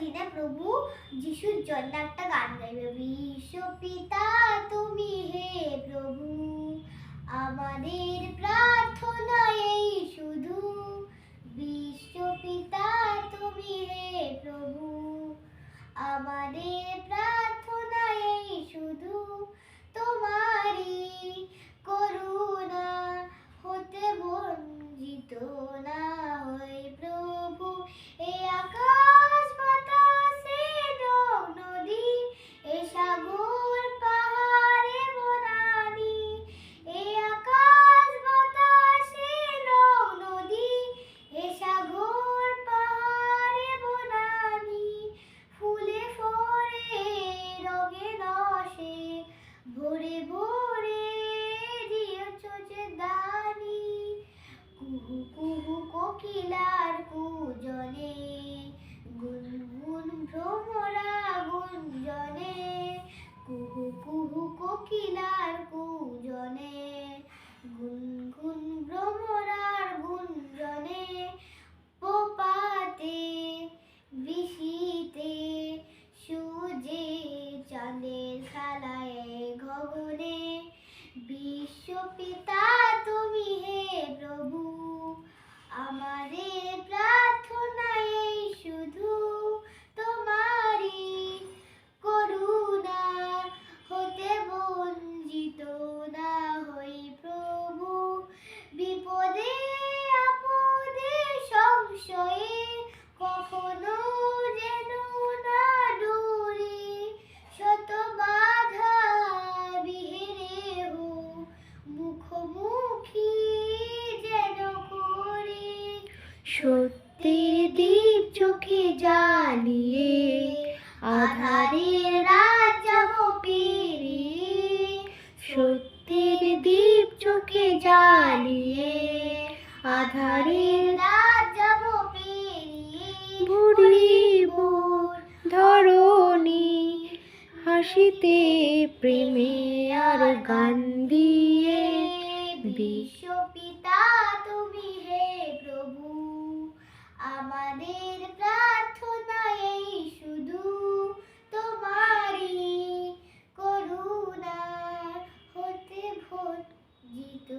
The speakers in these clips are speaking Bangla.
দিনে প্রভু যিশুর জন্য একটা গান গাইবে। বিশ্ব পিতা, তুমি হে প্রভু, আমাদের প্রার্থনা এই শুধু। বিশ্ব পিতা, তুমি হে প্রভু, আমাদের প্রার্থনা এই শুধু। তোমারই করুণা হতে বঞ্চিত কুজনে সত্যের দীপ চোখে জ্বালিয়ে আধারের রাত যাব পেরিয়ে সত্যের দীপ চোখে জ্বালিয়ে আধারের রাত যাব পেরিয়ে ভরিব ধরণী হাসিতে প্রেমে আর গান দিয়ে বিশ্ব আমাদের প্রার্থনা এই শুধু তোমারই করুণা। হতে ভোজিত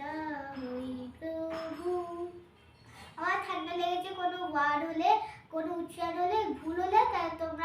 না হই প্রভু। আমার ঠান্ডা লেগেছে কোনো ওয়ার্ড হলে, কোনো উচ্চারণ হলে, ভুল হলে তাই তোমরা